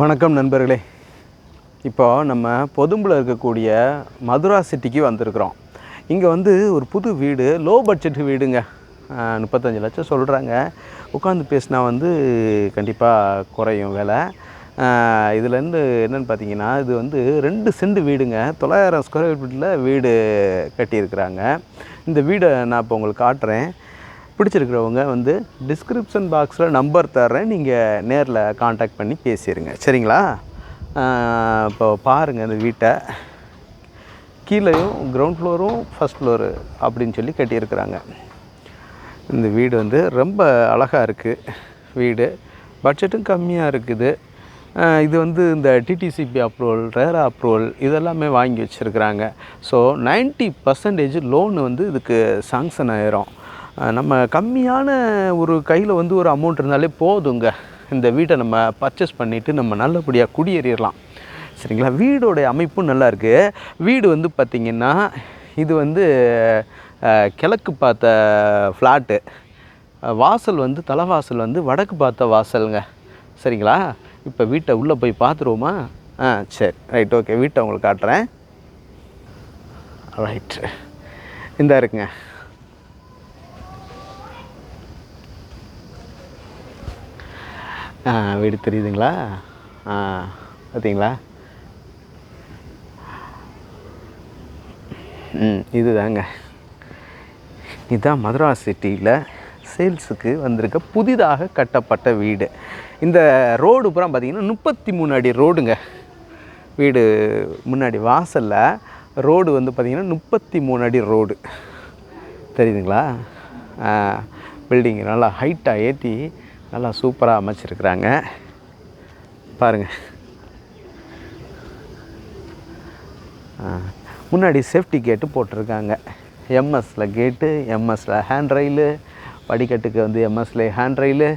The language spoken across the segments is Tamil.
வணக்கம் நண்பர்களே. இப்போ நம்ம பொதும்பில் இருக்கக்கூடிய மதுரா சிட்டிக்கு வந்திருக்கிறோம். இங்கே வந்து ஒரு புது வீடு லோ பட்ஜெட் வீடுங்க. முப்பத்தஞ்சு லட்சம் சொல்கிறாங்க உட்காந்து பேசினா வந்து கண்டிப்பாக குறையும் விலை. இதுலேருந்து என்னென்னு பார்த்தீங்கன்னா இது வந்து ரெண்டு செண்டு வீடுங்க. தொள்ளாயிரம் ஸ்கொயர் ஃபீட்டில் வீடு கட்டியிருக்கிறாங்க. இந்த வீடை நான் இப்போ உங்களுக்கு காட்டுறேன். பிடிச்சிருக்கிறவங்க வந்து டிஸ்கிரிப்ஷன் பாக்ஸில் நம்பர் தர்றேன். நீங்கள் நேரில் காண்டாக்ட் பண்ணி பேசிடுங்க சரிங்களா? இப்போ பாருங்கள் இந்த வீட்டை. கீழேயும் கிரவுண்ட் ஃப்ளோரும் ஃபஸ்ட் ஃப்ளோரு அப்படின்னு சொல்லி கட்டியிருக்கிறாங்க. இந்த வீடு வந்து ரொம்ப அழகாக இருக்குது வீடு. பட்ஜெட்டும் கம்மியாக இருக்குது. இது வந்து இந்த டிடிசிபி அப்ரூவல் ரேரா அப்ரூவல் இதெல்லாமே வாங்கி வச்சுருக்குறாங்க. ஸோ 90% பர்சன்டேஜ் லோன் வந்து இதுக்கு சாங்ஷன் ஆயிரும். நம்ம கம்மியான ஒரு கையில் வந்து ஒரு அமௌண்ட் இருந்தாலே போதுங்க. இந்த வீட்டை நம்ம பர்ச்சேஸ் பண்ணிவிட்டு நம்ம நல்லபடியாக குடியேறிடலாம். சரிங்களா? வீடோடைய அமைப்பும் நல்லா இருக்குது வீடு வந்து பார்த்திங்கன்னா இது வந்து கிழக்கு பார்த்த ஃப்ளாட்டு வாசல் வந்து தலைவாசல் வந்து வடக்கு பார்த்த வாசலுங்க. சரிங்களா? இப்போ வீட்டை உள்ளே போய் பார்த்துருவோமா? ஆ சரி. ரைட் ஓகே வீட்டை உங்களுக்கு காட்டுறேன். ரைட் இந்த இருக்குங்க வீடு தெரியுதுங்களா? பார்த்தீங்களா ம் இதுதாங்க. இதுதான் மதுரா சிட்டியில் சேல்ஸுக்கு வந்திருக்க புதிதாக கட்டப்பட்ட வீடு. இந்த ரோடு புறம் பார்த்தீங்கன்னா முப்பத்தி மூணு அடி ரோடுங்க. வீடு முன்னாடி வாசலில் ரோடு வந்து பார்த்திங்கன்னா முப்பத்தி மூணு அடி ரோடு. தெரியுதுங்களா? பில்டிங் நல்லா ஹைட்டாக ஏற்றி நல்லா சூப்பராக அமைச்சிருக்கிறாங்க. பாருங்கள் முன்னாடி சேஃப்டி கேட்டு போட்டிருக்காங்க. எம்எஸில் கேட்டு எம்எஸில் ஹேண்ட் ரயிலு படிக்கட்டுக்கு வந்து எம்எஸ்ல ஹேண்ட் ரயிலு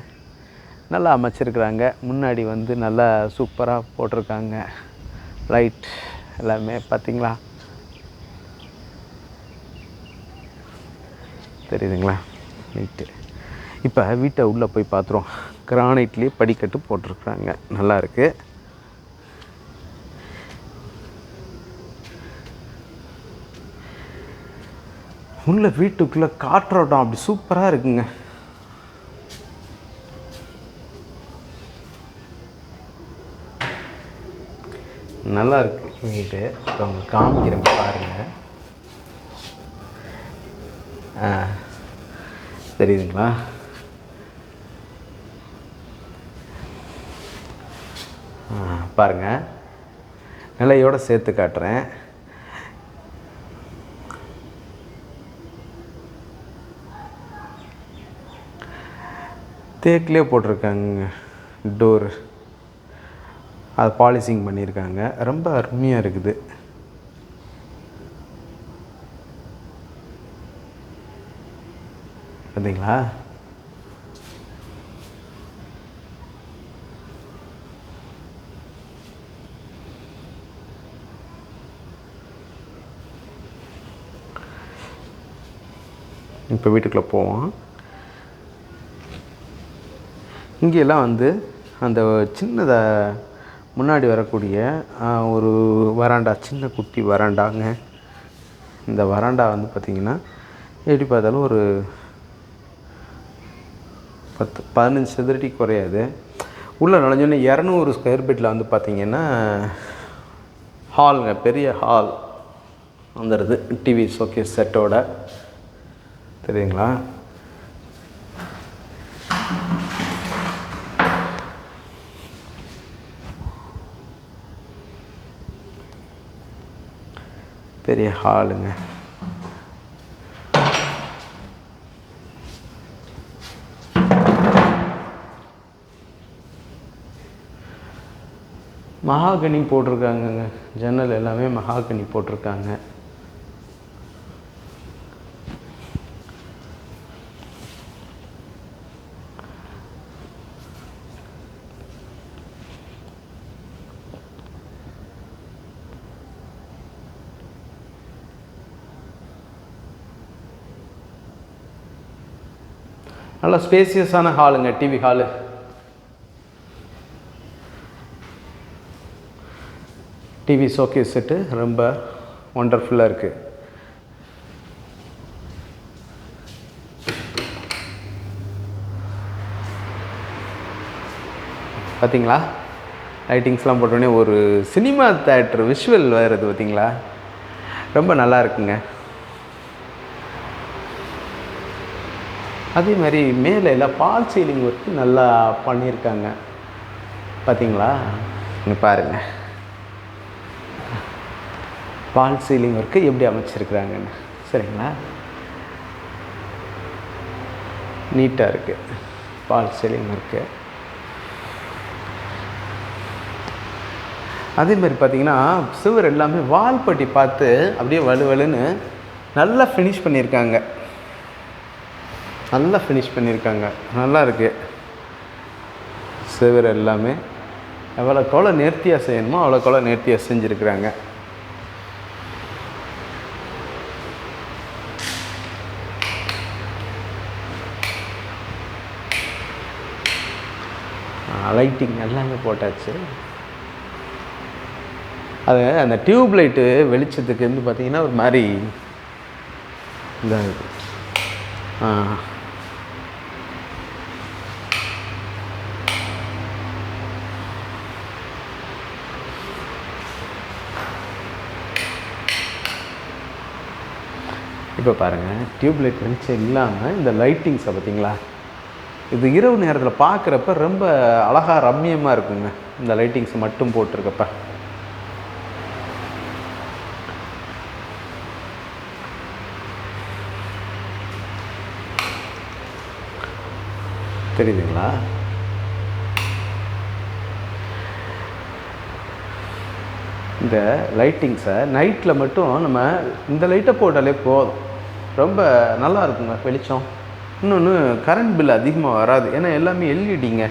நல்லா அமைச்சிருக்கிறாங்க. முன்னாடி வந்து நல்லா சூப்பராக போட்டிருக்காங்க. லைட் எல்லாமே பார்த்தீங்களா தெரியுதுங்களா? ரைட்டு இப்போ வீட்டை உள்ளே போய் பார்த்துருவோம். கிரானைட்லேயே படிக்கட்டு போட்டிருக்குறாங்க. நல்லா இருக்குது உள்ள வீட்டுக்குள்ளே காற்றோட்டம் அப்படி சூப்பராக இருக்குங்க. நல்லா இருக்கு. வீடு. இப்போ உங்களுக்கு காமிக்கிறேன் பாருங்கள் தெரியுதுங்களா? பாருங்கள் நிலையோட சேர்த்து காட்டுறேன். தேக்கிலே போட்டிருக்காங்க டோர். அது பாலிசிங் பண்ணியிருக்காங்க. ரொம்ப அருமையாக இருக்குது. பார்த்தீங்களா இப்போ வீட்டுக்குள்ளே போவோம். இங்கெல்லாம் வந்து அந்த சின்னதாக முன்னாடி வரக்கூடிய ஒரு வராண்டா சின்ன குட்டி வராண்டாங்க. இந்த வராண்டா வந்து பார்த்திங்கன்னா எப்படி பார்த்தாலும் ஒரு பத்து பதினஞ்சு சதுரடி குறையாது. உள்ளே நுழைஞ்சோன்னே இரநூறு ஸ்கொயர் ஃபீட்டில் வந்து பார்த்திங்கன்னா ஹாலுங்க பெரிய ஹால் வந்துடுது. டிவி ஷோகேஸ் செட்டோட தெரியுங்களா? பெரிய ஹாலுங்க. மகாகனி போட்டிருக்காங்கங்க. ஜன்னல் எல்லாமே மகாகனி போட்டிருக்காங்க. நல்ல ஸ்பேசியஸான ஹாலுங்க TV hall. TV showcase set ரொம்ப ஒண்டர்ஃபுல்லாக இருக்குது பார்த்தீங்களா லைட்டிங்ஸ்லாம் போட்டோடனே ஒரு சினிமா தேட்டர் விஷுவல் வருது பார்த்தீங்களா ரொம்ப நல்லா இருக்குங்க. அதே மாதிரி மேலே எல்லாம் பால் சீலிங் ஒர்க்கு நல்லா பண்ணியிருக்காங்க. பார்த்தீங்களா இங்கே பாருங்க. பால் சீலிங் ஒர்க்கு எப்படி அமைச்சிருக்கிறாங்கன்னு. சரிங்களா? நீட்டாக இருக்குது பால் சீலிங் ஒர்க்கு அதே மாதிரி பார்த்தீங்கன்னா சுவர் எல்லாமே வால்பட்டி பார்த்து அப்படியே வலுவலுன்னு நல்லா ஃபினிஷ் பண்ணியிருக்காங்க. நல்லா ஃபினிஷ் பண்ணியிருக்காங்க. நல்லா இருக்குது சுவர் எல்லாமே. எவ்வளோ எவ்வளோ நேர்த்தியாக செய்யணுமோ அவ்வளோ எவ்வளோ நேர்த்தியாக செஞ்சுருக்குறாங்க. லைட்டிங் எல்லாமே போட்டாச்சு. அது அந்த டியூப் லைட்டு வெளிச்சத்துக்கு வந்து பார்த்திங்கன்னா ஒரு மாதிரி இதாக ஆ. இப்போ பாருங்கள் டியூப் லைட் வெளிச்சம் இல்லாமல் இந்த லைட்டிங்ஸை பார்த்தீங்களா இது இரவு நேரத்தில் பார்க்குறப்ப ரொம்ப அழகாக ரம்மியமாக இருக்குங்க இந்த லைட்டிங்ஸ் மட்டும் போட்டிருக்கப்ப. தெரியுதுங்களா? இந்த லைட்டிங்ஸை நைட்டில் மட்டும் நம்ம இந்த லைட்டை போட்டாலே போதும். ரொம்ப நல்லா இருக்குங்க வெளிச்சம். இன்னொன்று கரண்ட் பில் அதிகமாக வராது. ஏன்னா எல்லாமே எல்இடிங்க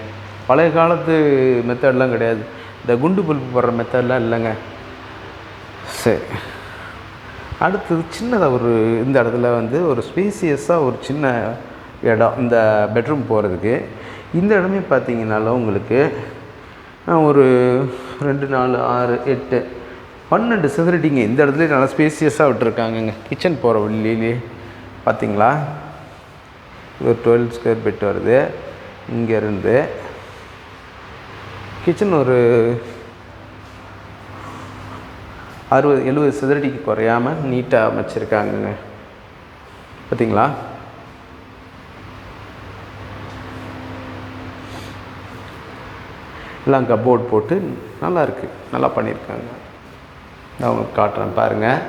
பழைய காலத்து மெத்தட்லாம் கிடையாது. இந்த குண்டு பல்பு போடுற மெத்தட்லாம் இல்லைங்க. சரி. அடுத்தது சின்னதாக ஒரு இந்த இடத்துல வந்து ஒரு ஸ்பேசியஸாக ஒரு சின்ன இடம் இந்த பெட்ரூம் போகிறதுக்கு இந்த இடமே பார்த்தீங்கன்னாலும் உங்களுக்கு ஒரு ரெண்டு நாலு ஆறு எட்டு பன்னெண்டு சதுரடிங்க இந்த இடத்துல நல்லா ஸ்பேசியஸாக விட்டுருக்காங்கங்க. கிச்சன் போகிற வழியிலே பார்த்தீங்களா? இது ஒரு டுவெல் ஸ்கொயர் ஃபீட் வருது. இங்கேருந்து கிச்சன் ஒரு அறுபது எழுபது சதுரடிக்கு குறையாமல் நீட்டாக அமைச்சிருக்காங்கங்க. பார்த்தீங்களா? எல்லாம் கப்போர்ட் போட்டு நல்லா இருக்குது நல்லா பண்ணியிருக்காங்க. நான் உங்களுக்கு காட்டுறேன் பாருங்கள்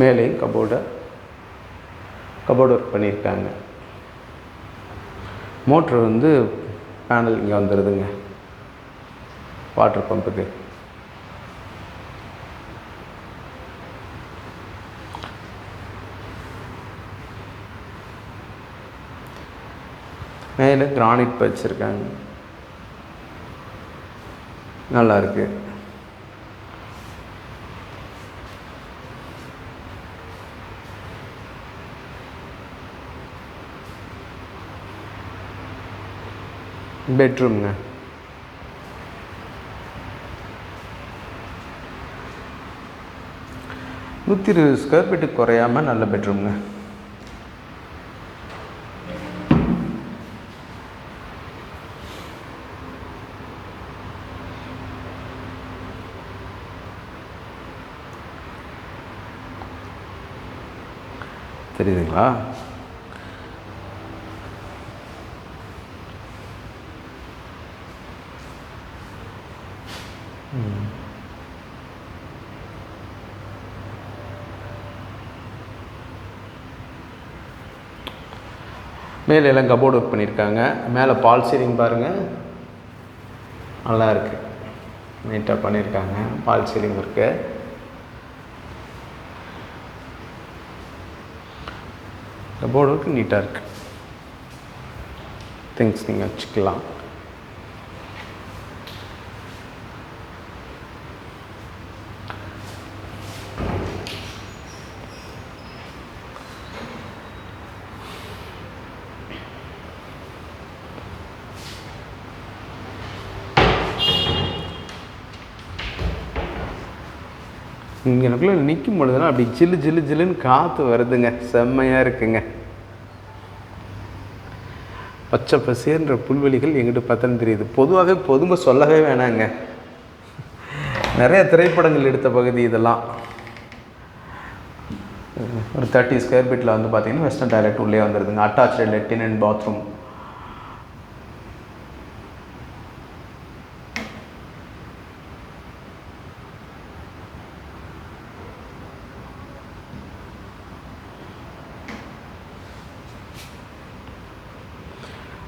மேலேயும் கபோர்டை. கபோர்டு ஒர்க் பண்ணியிருக்காங்க. மோட்ரு வந்து பேனல் இங்கே வந்துடுதுங்க வாட்டர் பம்புக்கு மேலே கிரானைட் வச்சுருக்காங்க. நல்லா இருக்கு. பெட்ரூம்ங்க நூற்றி இருபது ஸ்கொயர் ஃபீட்டு குறையாமல் நல்ல பெட்ரூம்ங்க தெரியுதுங்களா? மேலே எல்லாம் கபோர்டு ஒர்க் பண்ணியிருக்காங்க. மேலே பால் சீலிங் பாருங்கள் நல்லா இருக்குது நீட்டாக பண்ணியிருக்காங்க. பால் சீலிங் இந்த போர்டு நீட்டாக இருக்குது திங்ஸ் நீங்கள் வச்சுக்கலாம் இங்கனக்குள்ளே நிற்கும் பொழுதுனா அப்படி ஜில்லு ஜில்லு ஜில்லுன்னு காற்று வருதுங்க. செம்மையாக இருக்குங்க. பச்சை பசேன்ற புல்வெளிகள் எங்கிட்ட பார்த்தாலும் தெரியுது. பொதுவாகவே பொதுமை சொல்லவே வேணாங்க. நிறைய திரைப்படங்கள் எடுத்த பகுதி இதெல்லாம். ஒரு தேர்ட்டி ஸ்கொயர் ஃபீட்டில் வந்து பார்த்தீங்கன்னா வெஸ்டர்ன் டாய்லெட் உள்ளே வந்துடுதுங்க அட்டாச்சு லெட்டின் அண்ட் பாத்ரூம்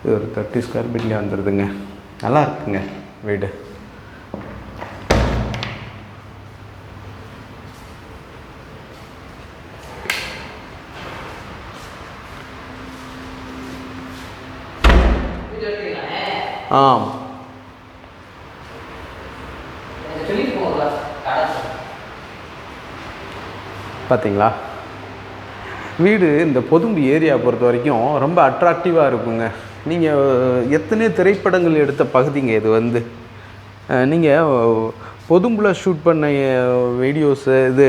இது ஒரு தேர்ட்டி ஸ்கொயர் ஃபீட்லேயே வந்துடுதுங்க நல்லா இருக்குங்க வீடு. ஆம். பார்த்தீங்களா வீடு இந்த பொதும்பு ஏரியா பொறுத்த வரைக்கும் ரொம்ப அட்ராக்டிவாக இருக்குங்க. நீங்கள் எத்தனையோ திரைப்படங்கள் எடுத்த பகுதிங்க இது வந்து? நீங்கள் பொதும்புல ஷூட் பண்ண வீடியோஸு இது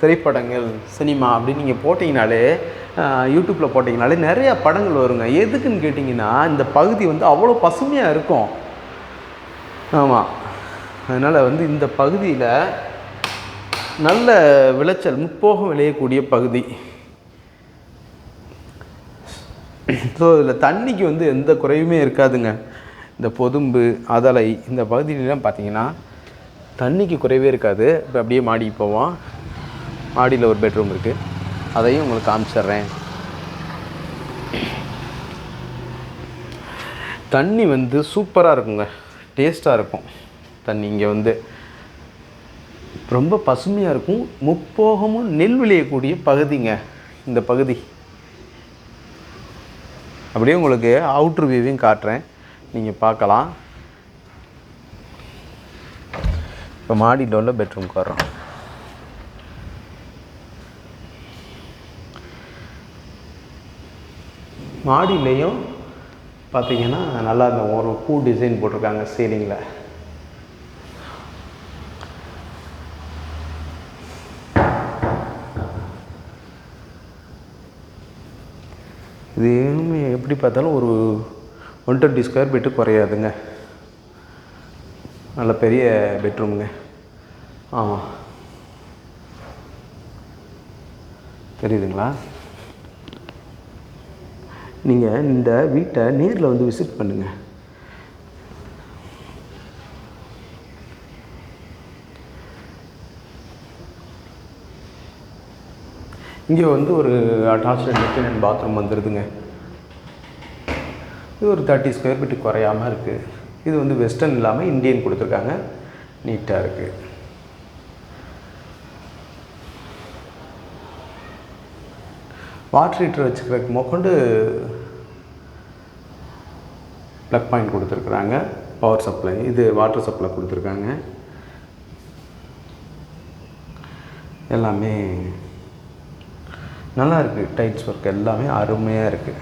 திரைப்படங்கள் சினிமா அப்படின்னு நீங்கள் போட்டிங்கனாலே யூடியூப்பில் போட்டிங்கனாலே நிறைய படங்கள் வருங்க. எதுக்குன்னு கேட்டிங்கன்னா இந்த பகுதி வந்து அவ்வளோ பசுமையாக இருக்கும். ஆமாம் அதனால் வந்து இந்த பகுதியில் நல்ல விளைச்சல் முப்போகம் விளையக்கூடிய பகுதி. ஸோ இதில் தண்ணிக்கு வந்து எந்த குறையுமே இருக்காதுங்க. இந்த பொதும்பு அதலை இந்த பகுதியிலலாம் பார்த்தீங்கன்னா தண்ணிக்கு குறைவே இருக்காது. இப்போ அப்படியே மாடிக்கு போவோம். மாடியில் ஒரு பெட்ரூம் இருக்குது அதையும் உங்களுக்கு காமிச்சிட்றேன். தண்ணி வந்து சூப்பராக இருக்குங்க. டேஸ்ட்டாக இருக்கும். தண்ணி இங்கே வந்து ரொம்ப பசுமையாக இருக்கும். முப்போகமும் நெல் விளையக்கூடிய பகுதிங்க. இந்த பகுதி. அப்படியே உங்களுக்கு அவுட்ரு வியூவையும் காட்டுறேன். நீங்கள் பார்க்கலாம். இப்போ மாடியில் உள்ள பெட்ரூம்க்கு வர்றோம். மாடியிலையும் பார்த்தீங்கன்னா நல்லா இந்த ஒரு பூ டிசைன் போட்டிருக்காங்க சீலிங்கில் இது எப்படி பார்த்தாலும் ஒரு ஒன் டுவெண்ட்டி ஸ்கொயர் ஃபீட்டு குறையாதுங்க. நல்ல பெரிய பெட்ரூமுங்க ஆமாம் தெரியுதுங்களா? நீங்கள் இந்த வீட்டை நேரில் வந்து விசிட் பண்ணுங்கள் இங்கே வந்து ஒரு அட்டாச்சு லெட்டின் அண்ட் பாத்ரூம் வந்துடுதுங்க இது ஒரு தேர்ட்டி ஸ்கொயர் ஃபீட்டு குறையாமல் இருக்குது இது வந்து வெஸ்டர்ன் இல்லாமல் இந்தியன் கொடுத்துருக்காங்க. நீட்டாக இருக்குது வாட்டர் ஹீட்டர் வச்சுக்கிறதுக்கு மொக்கொண்டு ப்ளக் பாயிண்ட் கொடுத்துருக்குறாங்க. பவர் சப்ளை இது வாட்டர் சப்ளை கொடுத்துருக்காங்க. எல்லாமே நல்லா இருக்குது டைல்ஸ் ஒர்க் எல்லாமே அருமையாக இருக்குது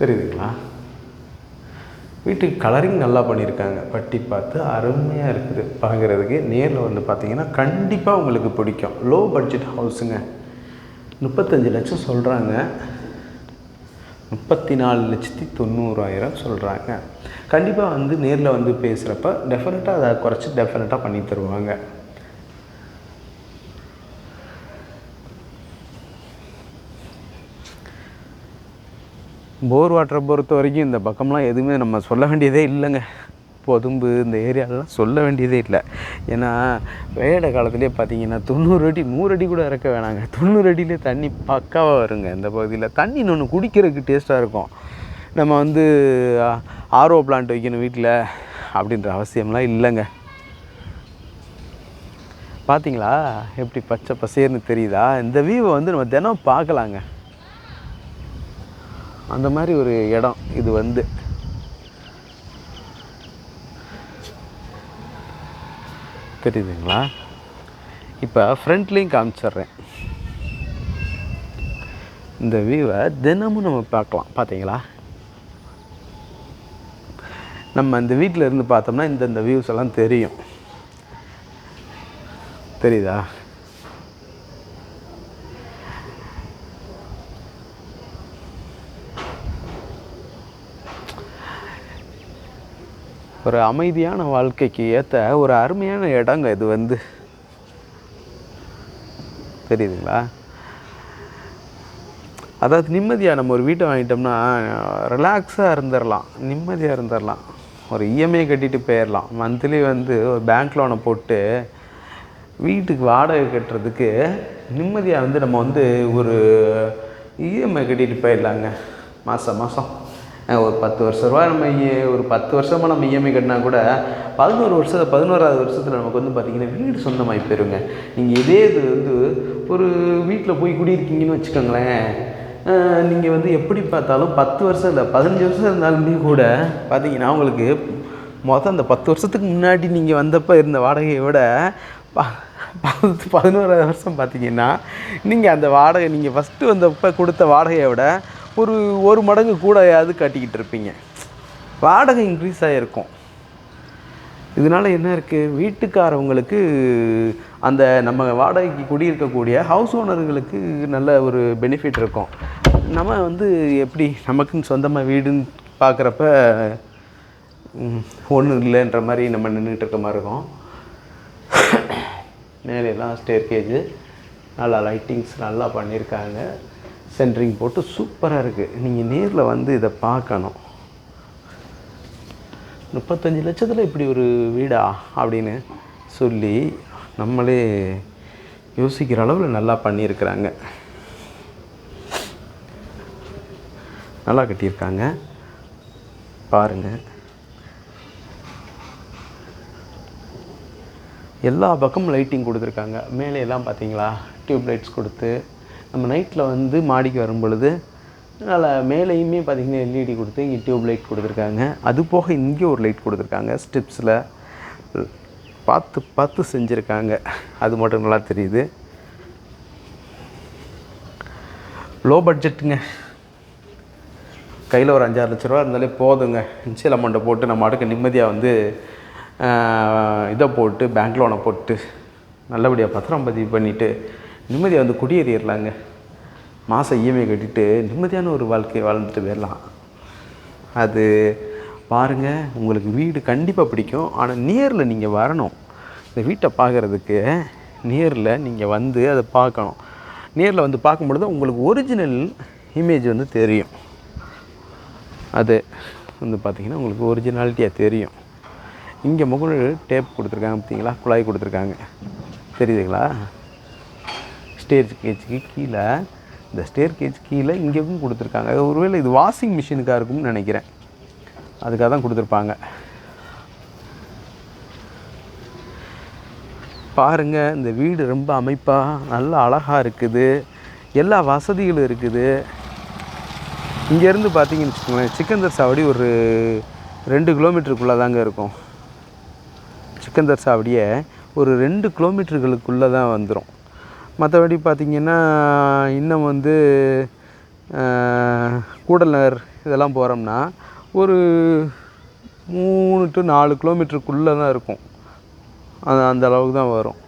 தெரியுதுங்களா? வீட்டுக்கு கலரிங் நல்லா பண்ணியிருக்காங்க பட்டி பார்த்து அருமையாக இருக்குது. பார்க்குறதுக்கு நேரில் வந்து பார்த்தீங்கன்னா கண்டிப்பாக உங்களுக்கு பிடிக்கும். லோ பட்ஜெட் ஹவுஸுங்க முப்பத்தஞ்சு லட்சம் சொல்கிறாங்க முப்பத்தி நாலு லட்சத்தி தொண்ணூறாயிரம் சொல்கிறாங்க கண்டிப்பாக வந்து நேரில் வந்து பேசுகிறப்ப டெஃபினட்டாக அதை குறைச்சி டெஃபினட்டாக பண்ணி தருவாங்க. போர் வாட்டரை பொறுத்த வரைக்கும் இந்த பக்கம்லாம் எதுவுமே நம்ம சொல்ல வேண்டியதே இல்லைங்க. பொதும்பு இந்த ஏரியாலலாம் சொல்ல வேண்டியதே இல்லை. ஏன்னா வேட காலத்துலேயே பார்த்தீங்கன்னா தொண்ணூறு அடி நூறு அடி கூட இறக்க வேணாங்க. தொண்ணூறு அடியிலே தண்ணி பக்காவாக வருங்க இந்த பகுதியில். தண்ணி இன்னொன்று குடிக்கிறதுக்கு டேஸ்ட்டாக இருக்கும். நம்ம வந்து ஆர்ஓ பிளான்ட் வைக்கணும் வீட்டில் அப்படின்ற அவசியம்லாம் இல்லைங்க. பார்த்தீங்களா? எப்படி பச்சை பசேர்னு தெரியுதா? இந்த வியூவை வந்து நம்ம தினம் பார்க்கலாங்க. அந்த மாதிரி ஒரு இடம் இது வந்து. தெரியுதுங்களா? இப்போ ஃப்ரண்ட்லேயும் காமிச்சிட்றேன். இந்த வியூவை தினமும் நம்ம பார்க்கலாம். பார்த்தீங்களா நம்ம இந்த வீட்டில் இருந்து பார்த்தோம்னா இந்தந்த வியூஸ் எல்லாம் தெரியும். தெரியுதா? ஒரு அமைதியான வாழ்க்கைக்கு ஏற்ற ஒரு அருமையான இடங்க இது வந்து. தெரியுதுங்களா? அதாவது நிம்மதியாக நம்ம ஒரு வீட்டை வாங்கிட்டோம்னா ரிலாக்ஸாக இருந்துடலாம் நிம்மதியாக இருந்துடலாம் ஒரு இஎம்ஐ கட்டிட்டு போயிடலாம் மந்த்லி வந்து ஒரு பேங்க் லோனை போட்டு வீட்டுக்கு வாடகை கட்டுறதுக்கு நிம்மதியாக வந்து நம்ம வந்து ஒரு இஎம்ஐ கட்டிட்டு போயிடலாங்க மாதம் மாதம் ஒரு பத்து வருஷ ரூபா நம்ம இ- ஒரு பத்து வருஷமாக நம்ம இஎம்ஐ கட்டினா கூட பதினோரு வருஷம் பதினோராவது வருஷத்தில் நமக்கு வந்து பார்த்திங்கன்னா வீடு சொந்தமாகி போயிருங்க. நீங்கள் இதே இது வந்து ஒரு வீட்டில் போய் குடியிருக்கீங்கன்னு வச்சுக்கோங்களேன். நீங்கள் வந்து எப்படி பார்த்தாலும் பத்து வருஷம் இல்லை பதினஞ்சு வருஷம் இருந்தாலுமே கூட பார்த்தீங்கன்னா உங்களுக்கு மொத்தம் அந்த பத்து வருஷத்துக்கு முன்னாடி நீங்கள் வந்தப்போ இருந்த வாடகையை விட ப பத்து பதினோராவது வருஷம் பார்த்தீங்கன்னா நீங்கள் அந்த வாடகை நீங்கள் ஃபஸ்ட்டு வந்தப்போ கொடுத்த வாடகையை விட ஒரு ஒரு மடங்கு கூடயாவது கட்டிக்கிட்டு இருப்பீங்க. வாடகை இன்க்ரீஸ் ஆகிருக்கும் இதனால் என்ன இருக்குது வீட்டுக்காரவங்களுக்கு அந்த நம்ம வாடகைக்கு குடியிருக்கக்கூடிய ஹவுஸ் ஓனர்களுக்கு நல்ல ஒரு பெனிஃபிட் இருக்கும். நம்ம வந்து எப்படி நமக்குன்னு சொந்தமாக வீடுன்னு பார்க்குறப்ப ஒன்றும் இல்லைன்ற மாதிரி நம்ம நின்றுட்டு இருக்க மாதிரி இருக்கும். மேலெல்லாம் ஸ்டேர் கேஜு நல்லா லைட்டிங்ஸ் நல்லா பண்ணியிருக்காங்க. சென்ட்ரிங் போட்டு சூப்பராக இருக்குது நீங்கள் நேரில் வந்து இதை பார்க்கணும். முப்பத்தஞ்சு லட்சத்தில் இப்படி ஒரு வீடா அப்படின்னு சொல்லி நம்மளே யோசிக்கிற அளவில் நல்லா பண்ணியிருக்கிறாங்க. நல்லா கட்டியிருக்காங்க. பாருங்கள் எல்லா பக்கமும் லைட்டிங் கொடுத்துருக்காங்க. மேலே எல்லாம் பார்த்தீங்களா? டியூப் லைட்ஸ் கொடுத்து நம்ம நைட்டில் வந்து மாடிக்கு வரும் பொழுது நல்லா மேலேயுமே பார்த்திங்கன்னா எல்இடி கொடுத்து இங்கே டியூப் லைட் கொடுத்துருக்காங்க. அது போக இங்கே ஒரு லைட் கொடுத்துருக்காங்க ஸ்டெப்ஸில் பார்த்து பார்த்து செஞ்சுருக்காங்க. அது மட்டும் நல்லா தெரியுது. லோ பட்ஜெட்டுங்க கையில் ஒரு அஞ்சாறு லட்ச ரூபா இருந்தாலே போதுங்க. இன்சியல் அமௌண்ட்டை போட்டு நம்ம அடுக்க நிம்மதியாக வந்து இதை போட்டு பேங்க் லோனை போட்டு நல்லபடியாக பத்திரம் பதிவு பண்ணிவிட்டு நிம்மதியாக வந்து குடியேறிடலாங்க மாதம் இஎம்ஐ கட்டிட்டு நிம்மதியான ஒரு வாழ்க்கையை வாழ்ந்துட்டு போயிடலாம். அது பாருங்கள் உங்களுக்கு வீடு கண்டிப்பாக பிடிக்கும். ஆனால் நேரில் நீங்கள் வரணும். இந்த வீட்டை பார்க்குறதுக்கு நேரில் நீங்கள் வந்து அதை பார்க்கணும். நேரில் வந்து பார்க்கும்பொழுது உங்களுக்கு ஒரிஜினல் இமேஜ் வந்து தெரியும். அது வந்து பார்த்திங்கன்னா உங்களுக்கு ஒரிஜினாலிட்டியாக தெரியும். இங்கே முகநூல் டேப் கொடுத்துருக்காங்க பார்த்தீங்களா? குழாய் கொடுத்துருக்காங்க. தெரியுதுங்களா? ஸ்டேர் கேஜுக்கு கீழே இந்த ஸ்டேர் கேஜ் கீழே இங்கேயும் கொடுத்துருக்காங்க. ஒருவேளை இது வாஷிங் மிஷினுக்காக இருக்கும்னு நினைக்கிறேன். அதுக்காக தான் கொடுத்துருப்பாங்க. பாருங்கள் இந்த வீடு ரொம்ப அமைப்பாக நல்ல அழகாக இருக்குது. எல்லா வசதிகளும் இருக்குது. இங்கேருந்து பார்த்தீங்கன்னு வச்சுக்கோங்களேன் சிக்கந்தர் சாவடி ஒரு ரெண்டு கிலோமீட்டருக்குள்ளே தாங்க இருக்கும். சிக்கந்தர் சாவடியை ஒரு ரெண்டு கிலோமீட்டர்களுக்குள்ளே தான் வந்துடும் மற்றபடி பார்த்திங்கன்னா இன்னும் வந்து கூடலர் இதெல்லாம் போகிறோம்னா ஒரு மூணு டு நாலு கிலோமீட்டருக்குள்ளே தான் இருக்கும். அது அந்த அளவுக்கு தான் வரும்.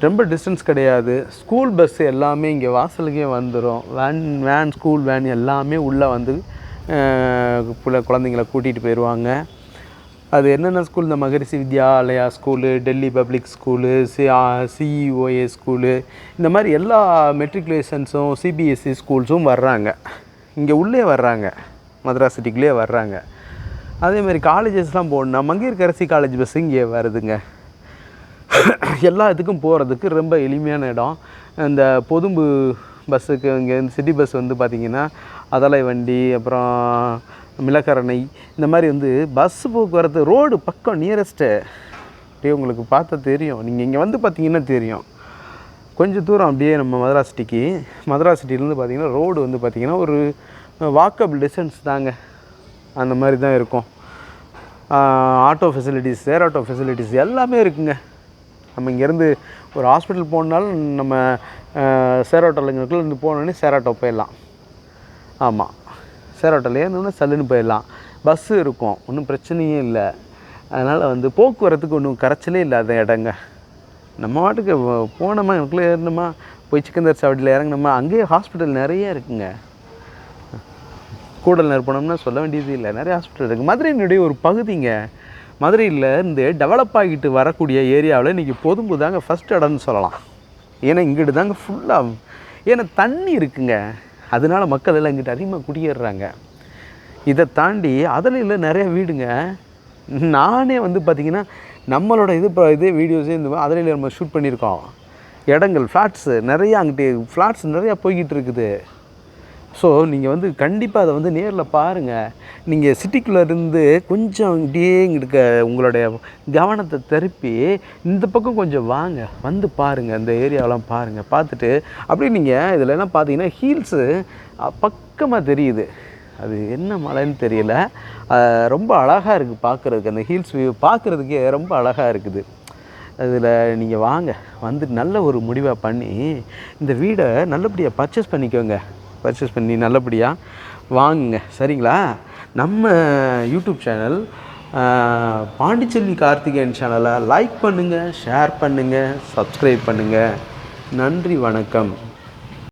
ரொம்ப டிஸ்டன்ஸ் கிடையாது. ஸ்கூல் பஸ் எல்லாமே இங்கே வாசலுக்கே வந்துடும் வேன் வேன் ஸ்கூல் வேன் எல்லாமே உள்ளே வந்து ஆஹ், குழந்தைங்கள கூட்டிகிட்டு போயிடுவாங்க அது என்னென்ன ஸ்கூல் இந்த Maharishi Vidyalaya school Delhi public school C CEOA school இந்த மாதிரி எல்லா மெட்ரிகுலேஷன்ஸும் சிபிஎஸ்சி ஸ்கூல்ஸும் வர்றாங்க. இங்கே உள்ளே வர்றாங்க. மദ്രാஸ் சிட்டிக்குள்ளே வர்றாங்க. அதே மாதிரி காலேஜஸ்லாம் போகணுன்னா மங்கையர்கரசி காலேஜ் பஸ் இங்கே வருதுங்க. எல்லா இதுக்கும் போகிறதுக்கு ரொம்ப எளிமையான இடம். இந்த பொதும்பு பஸ்ஸுக்கு இங்கே சிட்டி பஸ் வந்து பார்த்திங்கன்னா அதலை வண்டி அப்புறம் மிளகரணை இந்த மாதிரி வந்து பஸ் போக்குவரத்து ரோடு பக்கம் நியரஸ்ட்டு அப்படியே உங்களுக்கு பார்த்தா தெரியும். நீங்கள் இங்கே வந்து பார்த்தீங்கன்னா தெரியும். கொஞ்சம் தூரம் அப்படியே நம்ம மதுரா சிட்டிக்கு மதுரா சிட்டிலேருந்து பார்த்தீங்கன்னா ரோடு வந்து பார்த்திங்கன்னா ஒரு வாக்கபிள் டிஸ்டன்ஸ் தாங்க. அந்த மாதிரி தான் இருக்கும். Auto facilities share auto facilities எல்லாமே இருக்குங்க. நம்ம இங்கேருந்து ஒரு ஹாஸ்பிட்டல் போனாலும் நம்ம சேர் ஆட்டோலங்களுக்குள்ள இருந்து போனோடனே சேர் ஆட்டோ போயிடலாம். ஆமாம் சேர் ஆட்டோல சல்லுன்னு போயிடலாம். பஸ்ஸு இருக்கும். ஒன்றும் பிரச்சனையே இல்லை. அதனால் வந்து போக்குவரத்துக்கு ஒன்றும் கரைச்சலே இல்லாத இடங்க. நம்ம வாட்டுக்கு போனோமா? எனக்குள்ளே ஏறினோமா? போய் சிக்கந்தர் சாவடியில் இறங்கினோமா? அங்கேயே ஹாஸ்பிட்டல் நிறைய இருக்குங்க. கூடல் போனோம்னா சொல்ல வேண்டியது இல்லை. நிறைய ஹாஸ்பிட்டல் இருக்குது மதுரையினுடைய ஒரு பகுதிங்க. மதுரையில் இருந்து டெவலப் ஆகிட்டு வரக்கூடிய ஏரியாவில் இன்றைக்கி பொதும்பு தாங்க ஃபஸ்ட் இடம்னு சொல்லலாம். ஏன்னா இங்கிட்டு தாங்க ஃபுல்லாக ஏன்னா தண்ணி இருக்குங்க. அதனால மக்கள் எல்லாம் இங்கிட்ட அதிகமாக குடியேறுறாங்க. இதை தாண்டி அதில் நிறைய வீடுங்க. நானே வந்து பார்த்திங்கன்னா நம்மளோட இது இப்போ இதே வீடியோஸே இந்த அதில் நம்ம ஷூட் பண்ணியிருக்கோம். இடங்கள் ஃப்ளாட்ஸு நிறையா அங்கிட்டு ஃப்ளாட்ஸ் நிறையா போய்கிட்டு இருக்குது. ஸோ நீங்கள் வந்து கண்டிப்பாக அதை வந்து நேரில் பாருங்கள் நீங்கள் சிட்டிக்குள்ளே இருந்து கொஞ்சம் இப்படியே இருக்க உங்களுடைய கவனத்தை திருப்பி இந்த பக்கம் கொஞ்சம் வாங்க. வந்து பாருங்கள் இந்த ஏரியாவெலாம் பாருங்கள் பார்த்துட்டு அப்படியே நீங்கள் இதில் பார்த்தீங்கன்னா ஹீல்ஸு பக்கமாக தெரியுது. அது என்ன மலைன்னு தெரியல. ரொம்ப அழகாக இருக்குது பார்க்குறதுக்கு. அந்த ஹீல்ஸ் வியூ பார்க்குறதுக்கே ரொம்ப அழகாக இருக்குது. அதில் நீங்கள் வாங்க. வந்து நல்ல ஒரு முடிவாக பண்ணி இந்த வீடை நல்லபடியாக பர்ச்சேஸ் பண்ணிக்கோங்க. பர்ச்சேஸ் பண்ணி நல்லபடியாக வாங்குங்க. சரிங்களா? நம்ம யூடியூப் சேனல் பாண்டிச்செல்வி கார்த்திகேயன் சேனலை லைக் பண்ணுங்கள் ஷேர் பண்ணுங்கள் சப்ஸ்கிரைப் பண்ணுங்கள் நன்றி வணக்கம்.